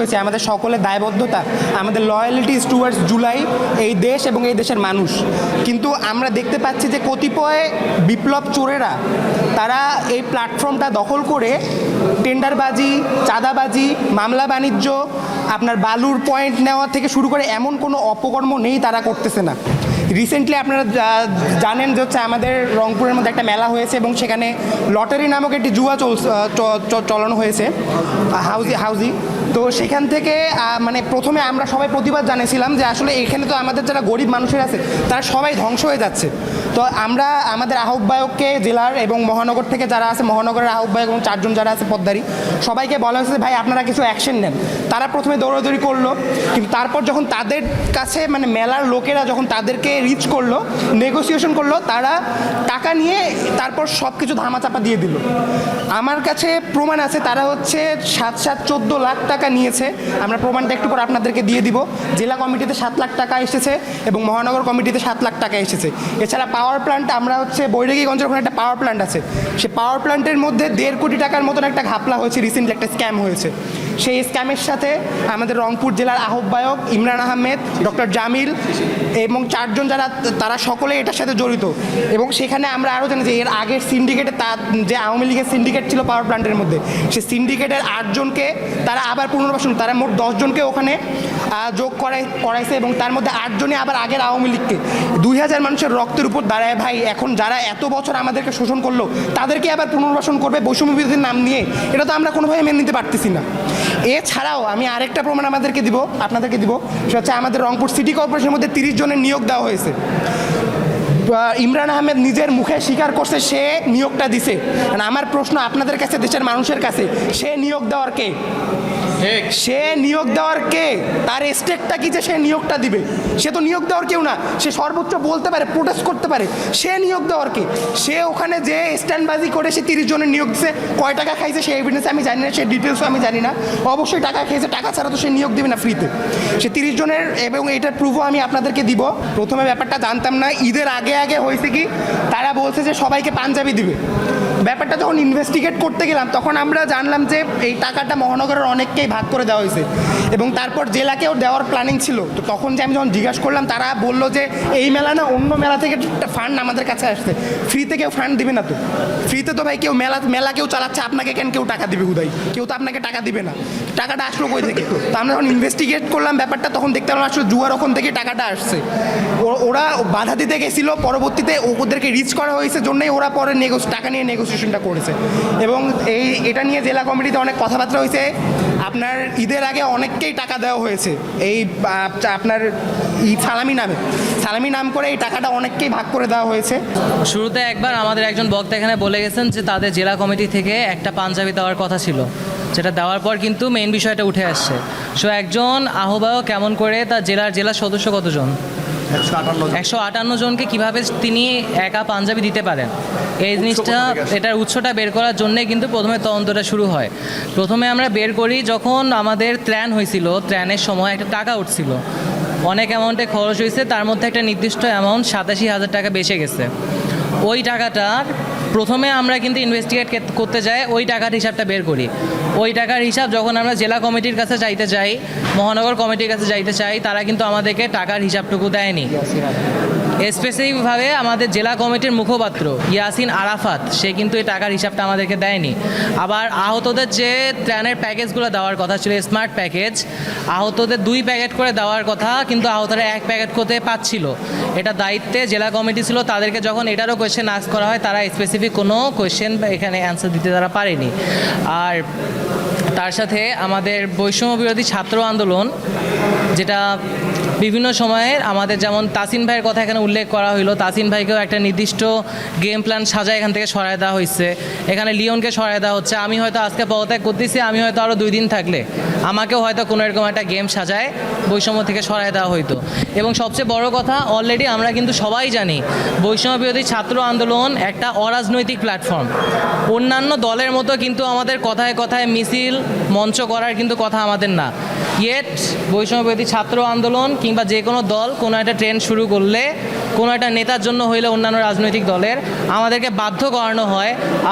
হয়েছে, আমাদের সকলের দায়বদ্ধতা, আমাদের লয়ালিটি টুয়ার্ডস জুলাই এই দেশ এবং এই দেশের মানুষ। কিন্তু আমরা দেখতে পাচ্ছি যে কতিপয় বিপ্লব চোরেরা, তারা এই প্ল্যাটফর্মটা দখল করে টেন্ডারবাজি, চাঁদাবাজি, মামলা বাণিজ্য আপনার বালুর পয়েন্ট নেওয়া থেকে শুরু করে এমন কোনো অপকর্ম নেই তারা করতেছে না। রিসেন্টলি আপনারা জানেন যে হচ্ছে আমাদের রংপুরের মধ্যে একটা মেলা হয়েছে এবং সেখানে লটারি নামক একটি জুয়া চল চলানো হয়েছে হাউজি হাউজি তো সেখান থেকে মানে প্রথমে আমরা সবাই প্রতিবাদ জানিয়েছিলাম যে আসলে এখানে তো আমাদের যারা গরিব মানুষের আছে, তারা সবাই ধ্বংস হয়ে যাচ্ছে। তো আমরা, আমাদের আহ্বায়ককে জেলার এবং মহানগর থেকে যারা আছে, মহানগরের আহ্বায়ক এবং চারজন যারা আছে, পদ্মারি, সবাইকে বলা হয়েছে ভাই আপনারা কিছু অ্যাকশন নেন। তারা প্রথমে দৌড়াদৌড়ি করল। কিন্তু তারপর যখন তাদের কাছে মানে মেলার লোকেরা যখন তাদেরকে রিচ করল নেগোসিয়েশন করল, তারা টাকা নিয়ে তারপর সব কিছু ধামাচাপা দিয়ে দিল। আমার কাছে প্রমাণ আছে, তারা হচ্ছে সাত সাত চোদ্দ লাখ টাকা নিয়েছে। আমরা প্রমাণটা একটু পর আপনাদেরকে দিয়ে দিব। জেলা কমিটিতে সাত লাখ টাকা এসেছে এবং মহানগর কমিটিতে সাত লাখ টাকা এসেছে। এছাড়া পাওয়ার প্ল্যান্ট আমরা হচ্ছে বৈরাগীগঞ্জের ওখানে একটা পাওয়ার প্ল্যান্ট আছে। সে পাওয়ার প্ল্যান্টের মধ্যে দেড় কোটি টাকার মতন একটা ঘাপলা হয়েছে রিসেন্টলি একটা স্ক্যাম হয়েছে। সেই স্ক্যামের সাথে আমাদের রংপুর জেলার আহ্বায়ক ইমরান আহমেদ, ডক্টর জামিল এবং চারজন যারা, তারা সকলে এটার সাথে জড়িত। এবং সেখানে আমরা আরও জানি যে এর আগের সিন্ডিকেটে তা, যে আওয়ামী লীগের সিন্ডিকেট ছিল পাওয়ার প্ল্যান্টের মধ্যে, সেই সিন্ডিকেটের আটজনকে তারা আবার পুনর্বাসন, তারা মোট দশজনকে ওখানে যোগ করাই করাইছে এবং তার মধ্যে আটজনই আবার আগের আওয়ামী লীগকে। দুই হাজার মানুষের রক্তের উপর দাঁড়ায় ভাই, এখন যারা এত বছর আমাদেরকে শোষণ করল, তাদেরকে আবার পুনর্বাসন করবে বৈষম্য বিরোধীর নাম নিয়ে, এটা তো আমরা কোনোভাবে মেনে নিতে পারতেছি না। এছাড়াও আমি আরেকটা প্রমাণ আমাদেরকে দিব, আপনাদেরকে দিব। সেটা হচ্ছে আমাদের রংপুর সিটি কর্পোরেশনের মধ্যে তিরিশ জনের নিয়োগ দেওয়া হয়েছে। ইমরান আহমেদ নিজের মুখে স্বীকার করছে, সে নিয়োগটা দিছে। আমার প্রশ্ন আপনাদের কাছে, দেশের মানুষের কাছে, সে নিয়োগ দেওয়ার কে? সে নিয়োগ দেওয়ার কে? তার স্টেকটা কি যে সে নিয়োগটা দিবে? সে তো নিয়োগ দেওয়ার কেউ না। সে সর্বোচ্চ বলতে পারে প্রোটেস্ট করতে পারে। সে নিয়োগ দেওয়ার কে? সে ওখানে যে স্ট্যান্ডবাজি করে সে তিরিশ জনের নিয়োগ দিছে, কয় টাকা খাইছে সে এভিডেন্স আমি জানি না সে ডিটেলসও আমি জানি না। অবশ্যই টাকা খেয়েছে টাকা ছাড়া তো সে নিয়োগ দিবে না ফ্রিতে সে তিরিশ জনের এবং এটার প্রুফও আমি আপনাদেরকে দিব। প্রথমে ব্যাপারটা জানতাম না। ঈদের আগে আগে হয়েছে কি, তারা বলছে যে সবাইকে পাঞ্জাবি দিবে। ব্যাপারটা যখন ইনভেস্টিগেট করতে গেলাম, তখন আমরা জানলাম যে এই টাকাটা মহানগরের অনেককেই ভাগ করে দেওয়া হয়েছে। এবং তারপর জেলাকেও দেওয়ার প্ল্যানিং ছিল। তো তখন যে আমি যখন জিজ্ঞাসা করলাম, তারা বলল যে এই মেলা না অন্য মেলা থেকে ফান্ড আমাদের কাছে আসছে। ফ্রিতে কেউ ফান্ড দিবে না তো। ফ্রিতে তো ভাই কেউ মেলা মেলা কেউ চালাচ্ছে, আপনাকে কেন কেউ টাকা দিবে হুদাই? কেউ তো আপনাকে টাকা দিবে না। টাকাটা আসলো কই থেকে? তো আমরা যখন ইনভেস্টিগেট করলাম ব্যাপারটা, তখন দেখতে পেলাম আসলে জুয়ার ওখান থেকে টাকাটা আসছে। ওরা বাধা দিতে গেছিল, পরবর্তীতে ওদেরকে রিচ করা হয়েছে, জন্যই ওরা পরে নেগোস টাকা নিয়ে নেগোসিয়েশনটা করেছে। এবং এই, এটা নিয়ে জেলা কমিটিতে অনেক কথাবার্তা হয়েছে। আপনার ঈদের আগে অনেককেই টাকা দেওয়া হয়েছে। এই আপনার সালামি নামে। সালামি নাম করে এই টাকাটা অনেককেই ভাগ করে দেওয়া হয়েছে। শুরুতে একবার আমাদের একজন বক্তা এখানে বলে গেছেন যে তাদের জেলা কমিটি থেকে একটা পাঞ্জাবি দেওয়ার কথা ছিল। যেটা দেওয়ার পর কিন্তু মেইন বিষয়টা উঠে আসছে। সো একজন আহ্বায়ক কেমন করে তার জেলার জেলার সদস্য কতজন? একশো আটান্ন জনকে কীভাবে তিনি একা পাঞ্জাবি দিতে পারেন? এই জিনিসটা এটার উৎসটা বের করার জন্যে কিন্তু প্রথমে তদন্তটা শুরু হয়। প্রথমে আমরা বের করি যখন আমাদের ত্রাণ হয়েছিল ত্রাণের সময় একটা টাকা উঠছিল। অনেক অ্যামাউন্টে খরচ হয়েছে তার মধ্যে একটা নির্দিষ্ট অ্যামাউন্ট সাতাশি হাজার টাকা বেঁচে গেছে। ওই টাকাটার প্রথমে আমরা কিন্তু ইনভেস্টিগেট করতে যাই, ওই টাকার হিসাবটা বের করি। ওই টাকার হিসাব যখন আমরা জেলা কমিটির কাছে চাইতে চাই মহানগর কমিটির কাছে যাইতে চাই, তারা কিন্তু আমাদেরকে টাকার হিসাবটুকু দেয়নি। স্পেসিফিকভাবে আমাদের জেলা কমিটির মুখপাত্র ইয়াসিন আরাফাত, সে কিন্তু এই টাকার হিসাবটা আমাদেরকে দেয়নি। আবার আহতদের যে ত্রাণের প্যাকেজগুলো দেওয়ার কথা ছিল, স্মার্ট প্যাকেজ, আহতদের দুই প্যাকেট করে দেওয়ার কথা কিন্তু আহতরা এক প্যাকেট করতে পাচ্ছিল এটা দায়িত্বে জেলা কমিটি ছিল, তাদেরকে যখন এটারও কোয়েশ্চেন আস করা হয়, তারা স্পেসিফিক কোনো কোয়েশ্চেন এখানে অ্যান্সার দিতে তারা পারেনি। আর তার সাথে আমাদের বৈষম্য বিরোধী ছাত্র আন্দোলন, যেটা বিভিন্ন সময়ে আমাদের যেমন তাসিন ভাইয়ের কথা এখানে উল্লেখ করা হইল, তাসিন ভাইকেও একটা নির্দিষ্ট গেম প্ল্যান সাজায় এখান থেকে সরায় দেওয়া হয়েছে এখানে লিওনকে সরায় দেওয়া হচ্ছে, আমি হয়তো আজকে পদত্যাগ করতেছি, আমি হয়তো আরও দুই দিন থাকলে। আমাকেও হয়তো কোনো এরকম একটা গেম সাজায় বৈষম্য থেকে সরায় দেওয়া হইতো। এবং সবচেয়ে বড় কথা অলরেডি আমরা কিন্তু সবাই জানি বৈষম্য বিরোধী ছাত্র আন্দোলন একটা অরাজনৈতিক প্ল্যাটফর্ম অন্যান্য দলের মতো কিন্তু আমাদের কথায় কথায় মিছিল, মঞ্চ করার কিন্তু কথা আমাদের না। ইয়েট বৈষম্যবাদী ছাত্র আন্দোলন কিংবা যে কোনো দল কোনো একটা ট্রেন্ড শুরু করলে কোনো একটা নেতার জন্য হইলে অন্যান্য রাজনৈতিক দলের। আমাদেরকে বাধ্য করানো হয়।